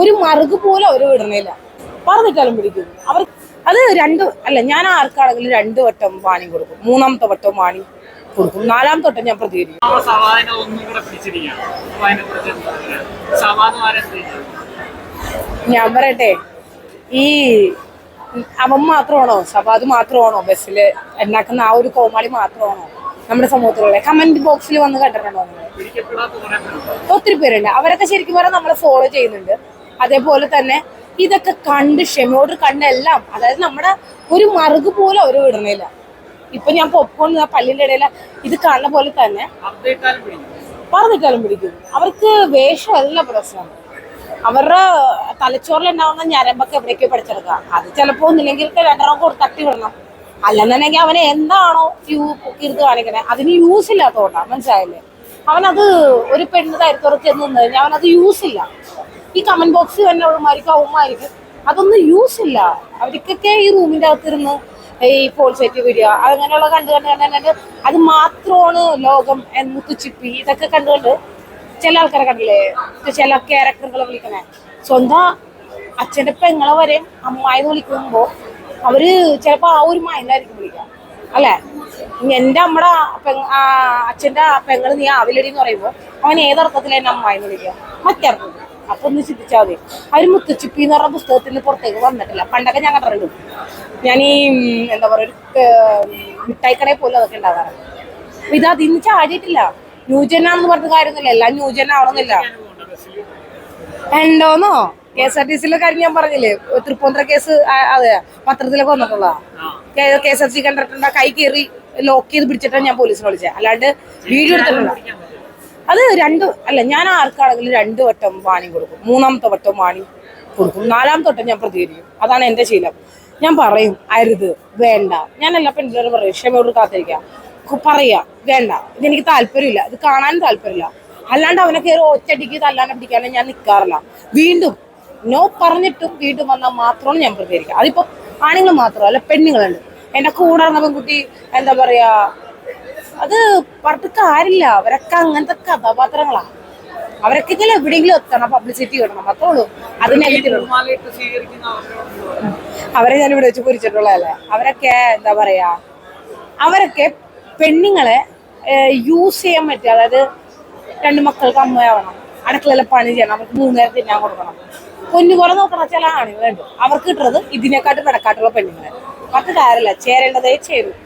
ഒരു മറുക് പോലും അവർ വിടണില്ല പറഞ്ഞിട്ടാലും പിടിക്കും. അവർ അത് രണ്ട് അല്ല ഞാൻ ആർക്കാണെങ്കിലും രണ്ട് വട്ടം വാണി കൊടുക്കും. മൂന്നാമത്തെ വട്ടം വാണി കൊടുക്കും. നാലാമത്തെ വട്ടം ഞാൻ പ്രതികരിക്കും? ഞാൻ പറയട്ടെ. ഈ അവൻ മാത്രമാണോ? സവാദ് മാത്രമാണോ? ബസ്സിൽ ഉണ്ടാക്കുന്ന ആ ഒരു കോമാളി മാത്രമാണോ? നമ്മുടെ സമൂഹത്തിലുള്ള കമന്റ് ബോക്സിൽ വന്ന് കണ്ടിട്ടുണ്ടോ? നിങ്ങൾ ഒത്തിരി പേരുണ്ട്. അവരൊക്കെ ശരിക്കും പറഞ്ഞാൽ നമ്മളെ ഫോളോ ചെയ്യുന്നുണ്ട്. അതേപോലെ തന്നെ ഇതൊക്കെ കണ്ട് ക്ഷമയോട് കണ്ടെല്ലാം അതായത് നമ്മുടെ ഒരു മറുക് പോലും അവർ വിടണില്ല. ഇപ്പൊ ഞാൻ പോപ്കോൺ പല്ലിന്റെ ഇടയിൽ ഇത് കാണുന്ന പോലെ തന്നെ പറഞ്ഞിട്ടാലും പിടിക്കും. അവർക്ക് വേഷമല്ല പ്രശ്നം. അവരുടെ തലച്ചോറിലുണ്ടാവുന്ന ഞരമ്പൊക്കെ എവിടേക്കോ പഠിച്ചെടുക്കുക അത് ചിലപ്പോ ഒന്നില്ലെങ്കിൽ രണ്ടെണ്ണം കൊടുത്ത് തട്ടി വിടണം. അല്ലെന്നുണ്ടെങ്കിൽ അവനെ എന്താണോ യൂ പൊക്കിയിരുത്ത് കാണിക്കണേ. അതിന് യൂസ് ഇല്ലാത്തോട്ടാ മനസ്സിലായില്ലേ? അവനത് ഒരു പെണ്ണ് തരത്തുറച്ച് ചെന്ന് നിന്ന് കഴിഞ്ഞാൽ അവനത് യൂസ് ഇല്ല. ഈ കമന്റ് ബോക്സ് തന്നെ ഉള്ളമായിരിക്കും അവന്മാർക്ക് അതൊന്നും യൂസ് ഇല്ല. അവർക്കൊക്കെ ഈ റൂമിന്റെ അകത്തിരുന്ന് ഈ പോൾസൈറ്റ് വരിക അങ്ങനെയുള്ള കണ്ട് കണ്ട് കണ്ട് കണ്ട് അത് മാത്രമാണ് ലോകം മുത്തുച്ചിപ്പി ഇതൊക്കെ കണ്ടുകൊണ്ട് ചില ആൾക്കാരെ കണ്ടില്ലേ? ചില ക്യാരക്ടറുകളെ വിളിക്കണേ. സ്വന്തം അച്ഛന്റെ പെങ്ങളെ വരെ അമ്മായി വിളിക്കുമ്പോൾ വിളിക്കുമ്പോ അവർ ചിലപ്പോൾ ആ ഒരു മൈൻഡായിരിക്കും വിളിക്കുക. അല്ലെ? എന്റെ അമ്മടെ പെങ്ങ അച്ഛന്റെ പെങ്ങൾ നീ ആവിലടി എന്ന് പറയുമ്പോൾ അവൻ ഏതർത്ഥത്തിൽ എന്നെ അമ്മായി എന്ന് വിളിക്കുക മറ്റർത്ഥത്തിൽ അപ്പൊ ഒന്ന് ചിന്തിച്ചാൽ മതി. അവർ മുത്തുച്ചിപ്പി എന്ന് പറഞ്ഞ പുസ്തകത്തിന് പുറത്തേക്ക് വന്നിട്ടില്ല. പണ്ടൊക്കെ ഞാൻ കണ്ടിട്ടുണ്ട്. ഞാൻ ഈ എന്താ പറയാ ഒരു മിഠായിക്കടയിൽ പോലും അതൊക്കെ ഉണ്ടാകാറുണ്ട് അപ്പൊ ഇത് അതിന് ചാടിയിട്ടില്ല. ന്യൂജനാന്ന് പറഞ്ഞ കാര്യമൊന്നുമില്ല. എല്ലാം ന്യൂജന ആവണമെന്നില്ല എന്തോന്നോ കെ എസ് ആർ ടി സിയിലെ കാര്യം ഞാൻ പറഞ്ഞില്ലേ? തൃപ്പൂണിത്തുറ കേസ് അതെ പത്രത്തിലൊക്കെ വന്നിട്ടുള്ള K S R T C കണ്ടിട്ടുണ്ട്? കൈ കയറി ലോക്ക് ചെയ്ത് പിടിച്ചിട്ടാണ് ഞാൻ പോലീസിനെ വിളിച്ചത്. അല്ലാണ്ട് വീഡിയോ പറ്റും അത് രണ്ട് അല്ല ഞാൻ ആർക്കാണെങ്കിലും രണ്ട് വട്ടം വാണി കൊടുക്കും. മൂന്നാമത്തെ വട്ടം വാണി കൊടുക്കും. നാലാമത്തെ വട്ടം ഞാൻ പ്രതികരിക്കും. അതാണ് എന്റെ ശീലം. ഞാൻ പറയും അരുത് വേണ്ട. ഞാൻ എല്ലാ പെൺപിള്ളേരും പറയും? ക്ഷമയോട് കാത്തിരിക്കുക പറയുക പറയാ വേണ്ട. ഇതെനിക്ക് താല്പര്യമില്ല. ഇത് കാണാനും താല്പര്യമില്ല. അല്ലാണ്ട് അവനെ കയറി ഒറ്റടിക്ക് തല്ലാനും പിടിക്കാനും ഞാൻ നിൽക്കാറില്ല വീണ്ടും നോ പറഞ്ഞിട്ടും വീണ്ടും വന്നാൽ മാത്രമാണ് ഞാൻ പ്രതികരിക്കുക. അതിപ്പോ ആണുങ്ങൾ മാത്രമല്ല പെണ്ണുങ്ങളുണ്ട്. എന്നെ കൂടെ നടന്ന പെൺകുട്ടി എന്താ പറയാ അത് പറഞ്ഞിട്ട് കാര്യമില്ല അവരൊക്കെ അങ്ങനത്തെ കഥാപാത്രങ്ങളാ. അവരൊക്കെ ഇങ്ങനെ എവിടെയെങ്കിലും എത്തണം പബ്ലിസിറ്റി കിട്ടണം അത്രേ ഉള്ളൂ അത് നെഗറ്റീവ് അവരെ ഞാൻ ഇവിടെ വെച്ച് പൊരിച്ചിട്ടുള്ളതല്ലേ അവരൊക്കെ എന്താ പറയാ അവരൊക്കെ പെണ്ണുങ്ങളെ യൂസ് ചെയ്യാൻ പറ്റുക അതായത് രണ്ട് മക്കൾക്ക് അമ്മയാവണം. അടുക്കളയിലെ പണി ചെയ്യണം. അവർക്ക് മൂന്ന് നേരം തിന്നാൻ കൊടുക്കണം. പൊന്നു പോലെ നോക്കണ ചില ആണുങ്ങളുണ്ട്. അവർക്ക് കിട്ടുന്നത് ഇതിനെക്കാട്ടും പിടക്കാട്ടുള്ള പെണ്ണുങ്ങളെ. മറ്റു കാര്യമില്ല. ചേരേണ്ടതേ ചേരും.